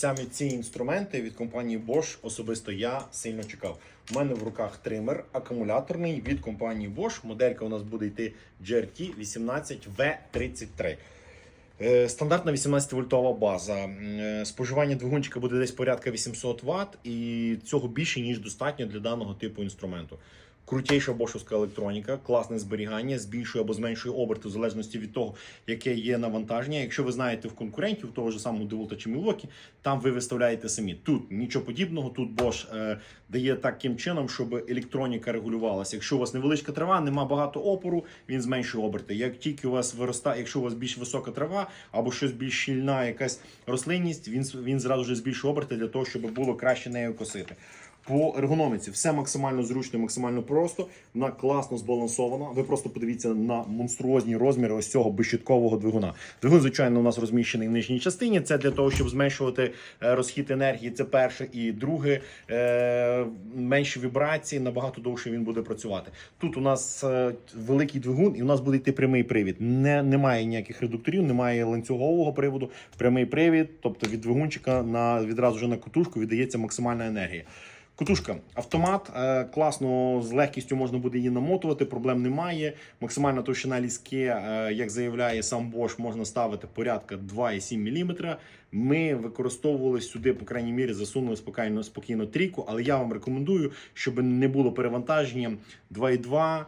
Саме ці інструменти від компанії Bosch особисто я сильно чекав. У мене в руках тример акумуляторний від компанії Bosch. Моделька у нас буде йти GRT 18V33. Е, Стандартна 18-вольтова база. Е, Споживання двигунчика буде десь порядка 800 Вт, і цього більше ніж достатньо для даного типу інструменту. Крутейша бошовська електроніка, класне зберігання, збільшує або зменшує оберти в залежності від того, яке є навантаження. Якщо ви знаєте в конкурентів, того ж самого Деволта чи Milwaukee, там ви виставляєте самі. Тут нічого подібного, тут Bosch е, дає таким чином, щоб електроніка регулювалася. Якщо у вас невеличка трава, нема багато опору, він зменшує оберти. Як тільки у вас виростає, якщо у вас більш висока трава або щось більш щільна, якась рослинність, він, він зразу ж збільшує оберти для того, щоб було краще нею косити. По ергономіці все максимально зручно, максимально просто. Вона класно збалансована. Ви просто подивіться на монструозні розміри ось цього безщиткового двигуна. Двигун, звичайно, у нас розміщений в нижній частині. Це для того, щоб зменшувати е, розхід енергії. Це перше. І друге, е, менші вібрації, набагато довше він буде працювати. Тут у нас е, великий двигун, і у нас буде йти прямий привід. Не, немає ніяких редукторів, немає ланцюгового приводу. Прямий привід, тобто від двигунчика на відразу вже на катушку віддається максимальна енергія. Кутушка, автомат, е, класно з легкістю можна буде її намотувати, проблем немає. Максимальна товщина ліски, е, як заявляє сам Bosch, можна ставити порядка 2,7 мм. Ми використовували сюди, по крайній мірі, засунули спокійно, спокійно трійку, але я вам рекомендую, щоб не було перевантаження 2,2. Е,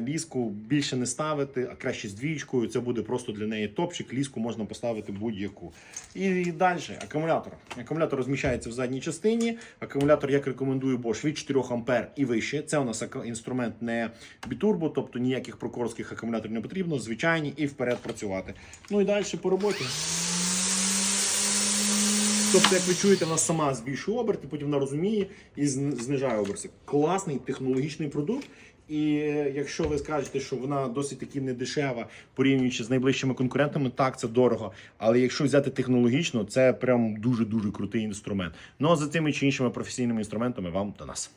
Ліску більше не ставити, а краще з двічкою. Це буде просто для неї топчик. Ліску можна поставити будь-яку. І далі акумулятор. Акумулятор розміщається в задній частині. Акумулятор, як рекомендую, Bosch від 4 А і вище. Це у нас інструмент не бітурбо, тобто ніяких прокорських акумуляторів не потрібно. Звичайні і вперед працювати. Ну і далі по роботі. Тобто, як ви чуєте, вона сама збільшує оберти, потім вона розуміє і знижає оберти. Класний технологічний продукт. І е, якщо ви скажете, що вона досить таки не дешева, порівнюючи з найближчими конкурентами, так це дорого. Але якщо взяти технологічно, це прям дуже дуже крутий інструмент. Ну а за цими чи іншими професійними інструментами вам до нас.